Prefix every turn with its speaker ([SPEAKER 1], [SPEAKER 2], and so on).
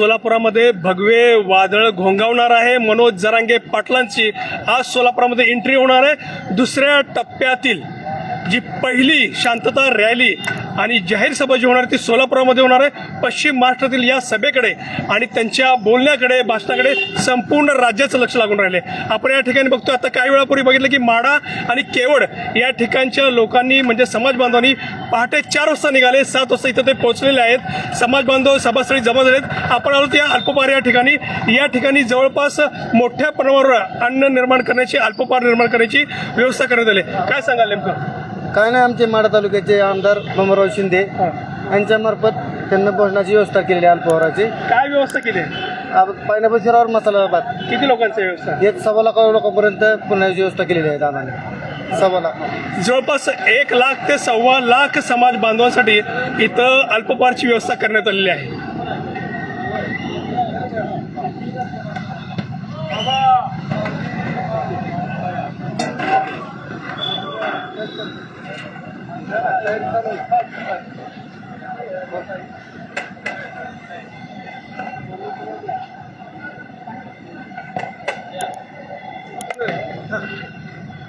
[SPEAKER 1] सोलापुरामध्ये भगवे वादळ घोंगावणार आहे. मनोज जरांगे पाटलांची आज सोलापुरामध्ये एंट्री होणार आहे. दुसऱ्या टप्प्यातील जी पहिली शांतता रॅली आणि जाहीर सभा जी होणार आहे ती सोलापुरामध्ये होणार आहे. पश्चिम महाराष्ट्रातील या सभेकडे आणि त्यांच्या बोलण्याकडे भाषणाकडे संपूर्ण राज्याचं लक्ष लागून राहिले. आपण या ठिकाणी बघतो आता काही वेळापूर्वी बघितलं की माडा आणि केवड या ठिकाणच्या लोकांनी म्हणजे समाज बांधवांनी पहाटे चार वाजता निघाले सात वाजता इथं ते पोहोचलेले आहेत. समाज बांधव सभास्थळी जमा झालेत. आपण आलो या अल्पपार या ठिकाणी. या ठिकाणी जवळपास मोठ्या प्रमाणावर अन्न निर्माण करण्याची अल्पपार निर्माण करण्याची व्यवस्था करण्यात आली. काय सांगाल नेमकं?
[SPEAKER 2] काय नाही आमचे माडा तालुक्याचे आमदार भमराव शिंदे यांच्या मार्फत त्यांना भोजनाची व्यवस्था केलेली आहे अल्पहाराची.
[SPEAKER 1] काय व्यवस्था केली?
[SPEAKER 2] पायनापल शिरावर मसाला भात.
[SPEAKER 1] किती लोकांची व्यवस्था?
[SPEAKER 2] एक सव्वा लाख लोकांपर्यंत पुण्याची व्यवस्था केलेली आहे दादाने. सव्वा लाख.
[SPEAKER 1] जवळपास एक लाख ते सव्वा लाख समाज बांधवांसाठी इथं अल्पपारची व्यवस्था करण्यात आलेली आहे. Acá, acá están los